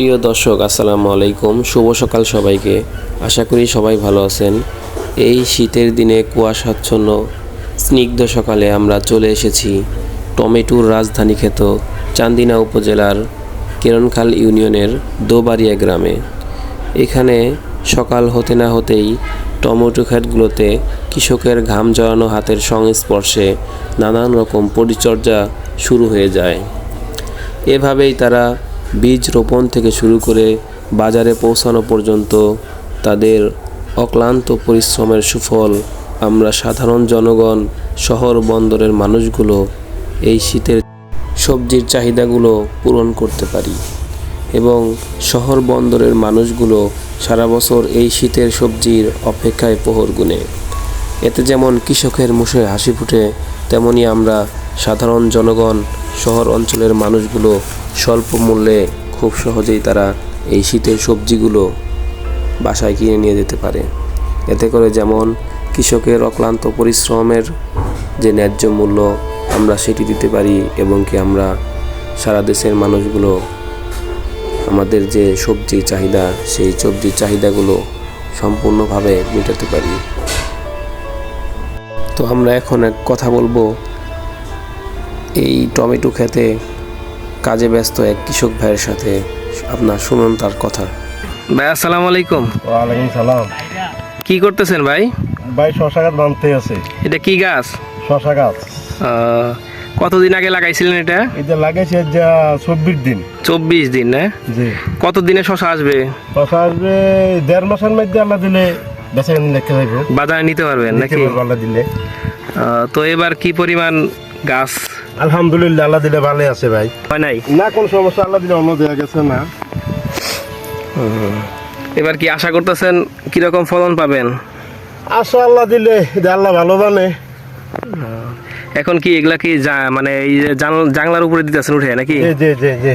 প্রিয় দর্শক, আসসালামু আলাইকুম। শুভ সকাল সবাইকে। আশা করি সবাই ভালো আছেন। এই শীতের দিনে কুয়াশাচ্ছন্ন, স্নিগ্ধ সকালে আমরা চলে এসেছি টমেটোর রাজধানী খ্যাত চান্দিনা উপজেলার কেরনখাল ইউনিয়নের দোবাড়িয়া গ্রামে। এখানে সকাল হতে না হতেই টমেটো ক্ষেতগুলোতে কৃষকের ঘাম জড়ানো হাতের সংস্পর্শে নানান রকম পরিচর্যা শুরু হয়ে যায়। এভাবেই তারা বীজ রোপণ থেকে শুরু করে বাজারে পৌঁছানো পর্যন্ত তাদের অক্লান্ত পরিশ্রমের সুফল আমরা সাধারণ জনগণ, শহর বন্দরের মানুষগুলো এই শীতের সবজির চাহিদাগুলো পূরণ করতে পারি এবং শহর বন্দরের মানুষগুলো সারা বছর এই শীতের সবজির অপেক্ষায় পোহর গুনে। এতে যেমন কৃষকের মুখে হাসি ফুটে, তেমনি আমরা সাধারণ জনগণ, শহর অঞ্চলের মানুষগুলো স্বল্প মূল্যে খুব সহজেই তারা এই শীতের সবজিগুলো বাসায় কিনে নিয়ে যেতে পারে। এতে করে যেমন কৃষকের অক্লান্ত পরিশ্রমের যে ন্যায্য মূল্য আমরা সেটি দিতে পারি এবং কি আমরা সারা দেশের মানুষগুলো আমাদের যে সবজি চাহিদা, সেই সবজির চাহিদাগুলো সম্পূর্ণভাবে মেটাতে পারি। তো আমরা এখন এক কথা বলব এই টমেটো খেতে কাজে ব্যস্ত এক কৃষক ভাইয়ের সাথে আপনার শুনুন তার কথা। ভাই আসসালামু আলাইকুম। ওয়ালাইকুম সালাম। কি করতেছেন ভাই? ভাই শশা গাছ বানতে আছে। এটা কি গাছ? শশা গাছ। কতদিন আগে লাগাইছিলেন এটা? এটা লাগাইছে যা চব্বিশ দিন। চব্বিশ দিন না? জি। কত দিনে শশা আসবে? শশা আসবে দেড় মাসের মধ্যে আল্লাহ দিলে বেচা যাইব। বাজারে নিতে পারবেন নাকি? আল্লাহ দিলে। তো এবার কি পরিমাণ গাছ আলহামদুলিল্লাহ আল্লাহ দিলে ভালো আছে ভাই। হয় নাই? না কোন সমস্যা আল্লাহ দিলে অন্য দেওয়া গেছে না। এবার কি আশা করতেছেন কীরকম ফলন পাবেন? আশা আল্লাহ দিলে আল্লাহ ভালো জানে। এখন কি এগুলা কি মানে এই জানলার উপরে দিতেছেন উঠে নাকি? জি জি জি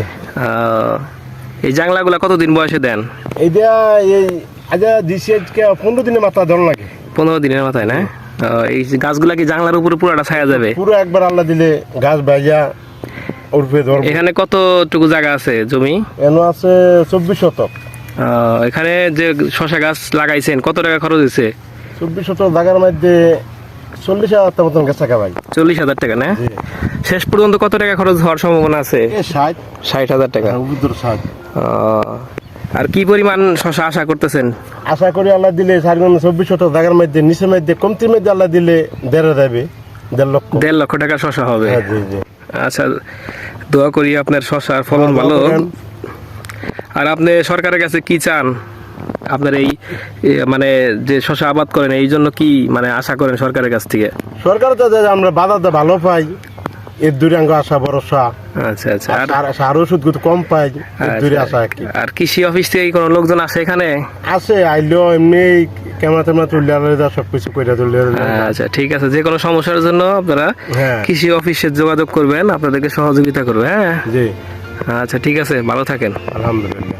এই জাংলাগুলা কতদিন বয়সে দেন? এইটা এই আজ দিছে পনেরো দিনে মাথা ধর লাগে। পনেরো দিনের মাথায় না? এই গাছগুলা কি জাংলার উপরে পুরোটা ছায়া যাবে? পুরো একবার আল্লাহ দিলে গাছ ভাইয়া উঠবে এখানে কতটুকু জায়গা আছে জমি? এনো আছে চব্বিশ শতক। এখানে যে শশা গাছ লাগাইছেন কত টাকা খরচ হয়েছে চব্বিশ শতক জায়গার মধ্যে চল্লিশ হাজার টাকা মতন গেছে ভাই। চল্লিশ হাজার টাকা না? শেষ পর্যন্ত কত টাকা খরচ হওয়ার সম্ভাবনা আছে? ষাট। ষাট হাজার টাকা। ষাট। আহ, আর কি পরিমাণ শশা আশা করতেছেন? আশা করি আল্লাহ দিলে সাড়ে চব্বিশ শতক জায়গার মধ্যে নিচের মধ্যে কমতির মধ্যে আল্লাহ দিলে দেড় দেবে দেড় লক্ষ। দেড় লক্ষ টাকা শশা হবে। হ্যাঁ আচ্ছা দোয়া করি আপনার শশার ফলন ভালো আর আপনি সরকারের কাছে কি চান? আপনার এই মানে যে শশা আবাদ করেন এই জন্য কি মানে আশা করেন সরকারের কাছ থেকে? সরকার তো আমরা বাজারটা ভালো পাই এর দূরাঙ্গ আশা ভরসা। আচ্ছা আচ্ছা। আর ওষুধগুলো কম পাই দূরে আশা আর কি আর কৃষি অফিস থেকে কোনো লোকজন আসে এখানে? আছে আইলেও এমনি ক্যামেরা ট্যামেরা তুললে আলাদা যা সব কিছু করে তুললে আচ্ছা ঠিক আছে। যে কোনো সমস্যার জন্য আপনারা হ্যাঁ। কৃষি অফিসে যোগাযোগ করবেন আপনাদেরকে সহযোগিতা করবে হ্যাঁ? জি। আচ্ছা ঠিক আছে ভালো থাকেন। আলহামদুলিল্লাহ।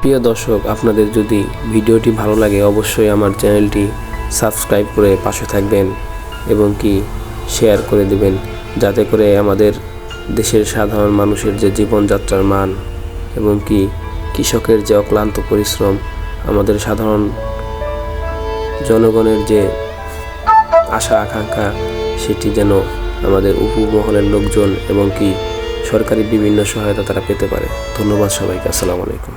প্রিয় দর্শক আপনাদের যদি ভিডিওটি ভালো লাগে অবশ্যই আমার চ্যানেলটি সাবস্ক্রাইব করে পাশে থাকবেন এবং কি শেয়ার করে দেবেন। যাতে করে আমাদের দেশের সাধারণ মানুষের যে জীবনযাত্রার মান এবং কি কৃষকের যে অক্লান্ত পরিশ্রম, আমাদের সাধারণ জনগণের যে আশা, আকাঙ্ক্ষা, সেটি যেন আমাদের উপমহলের লোকজন এবং কি সরকারি বিভিন্ন সহায়তা তারা পেতে পারে। ধন্যবাদ সবাইকে। আসসালামু আলাইকুম।